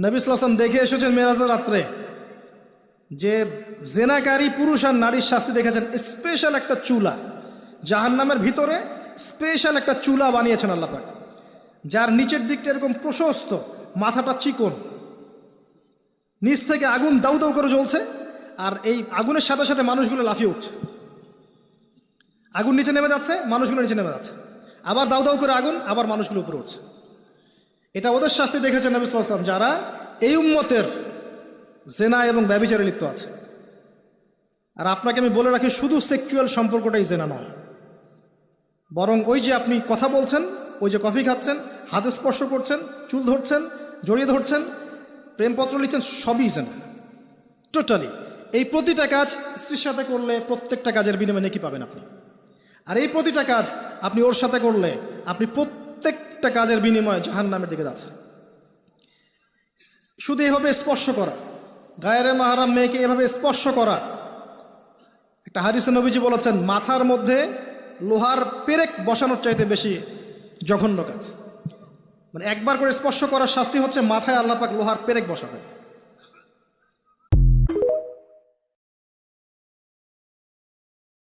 নবী সাল্লাম দেখে এসেছেন মেরাজের রাত্রে যে জেনাকারী পুরুষ আর নারীর শাস্তি দেখেছেন। স্পেশাল একটা চুলা। জাহান্নামের ভিতরে স্পেশাল একটা চুলা বানিয়েছেন আল্লাহ পাক। যার নিচের দিকটা এরকম প্রশস্ত, মাথাটা চিকন। নিচ থেকে আগুন দাউ দাউ করে জ্বলছে আর এই আগুনের সাথে সাথে মানুষগুলো লাফিয়ে উঠছে। আগুন নিচে নেমে যাচ্ছে, মানুষগুলো নিচে নেমে যাচ্ছে। আবার দাউ দাউ করে আগুন, আবার মানুষগুলো উপরে উঠছে। এটা ওদের শাস্তি দেখেছেন নবী সাল্লাম যারা এই উম্মতের জেনা এবং ব্যবিচারে লিপ্ত আছে। আর আপনাকে আমি বলে রাখি, শুধু সেক্সুয়াল সম্পর্কটাই জেনা নয়। বরং ওই যে আপনি কথা বলছেন, ওই যে কফি খাচ্ছেন, হাতে স্পর্শ করছেন, চুল ধরছেন, জড়িয়ে ধরছেন, প্রেমপত্র লিখছেন, সবই জেনা। টোটালি এই প্রতিটা কাজ স্ত্রীর সাথে করলে প্রত্যেকটা কাজের বিনিময়ে নাকি পাবেন আপনি। আর এই প্রতিটা কাজ আপনি ওর সাথে করলে আপনি প্রত্যেকটা কাজের বিনিময়ে জাহান নামের দিকে যাচ্ছে। শুধু এভাবে স্পর্শ করা, গায়ের মাহারাম মেয়েকে এভাবে স্পর্শ করা। একটা হারিসে নবীজি বলেছেন, মাথার মধ্যে লোহার পেরেক বসানোর চাইতে বেশি জঘন্য কাজ। মানে একবার করে স্পর্শ করার শাস্তি হচ্ছে মাথায় আল্লাপাক লোহার পেরেক বসাবেন।